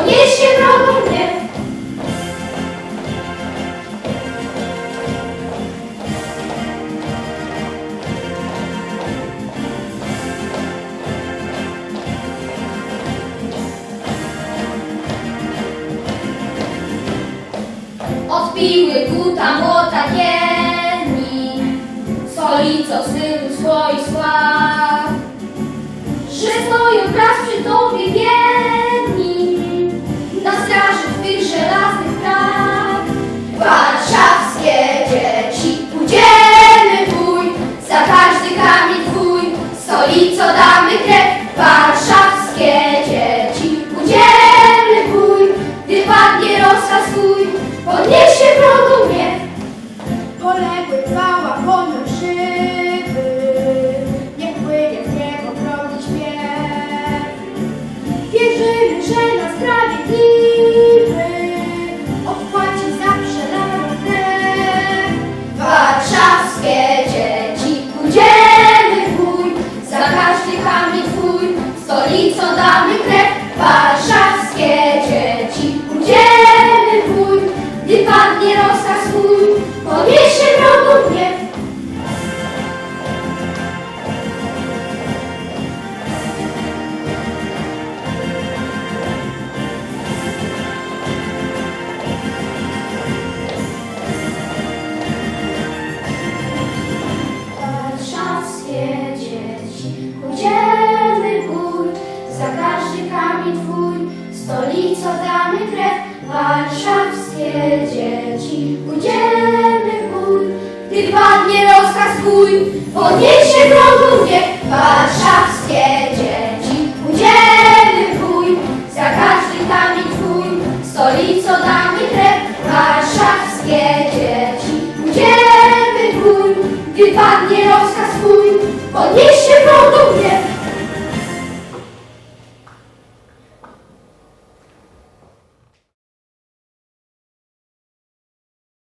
odniesie mnie. Odpiły buta młota pieni, soli co synu swoich sław, że stoją wraz przy tobie I co damy krew, warszawskie dzieci. Udzielny bój, gdy padnie rozkaz swój, podnieś warszawskie dzieci. Udzielmy bój, gdy padnie rozkaz swój, podniesie mi, co damy krew, warszawskie dzieci. Udzielmy bój, gdy padnie rozkaz twój, podniesie wrogów wiek, warszawskie dzieci. Udzielmy bój, za każdy kamień twój, stolico damy krew, warszawskie dzieci. Udzielmy bój, gdy padnie rozkaz twój, podniesie wrogów wiek,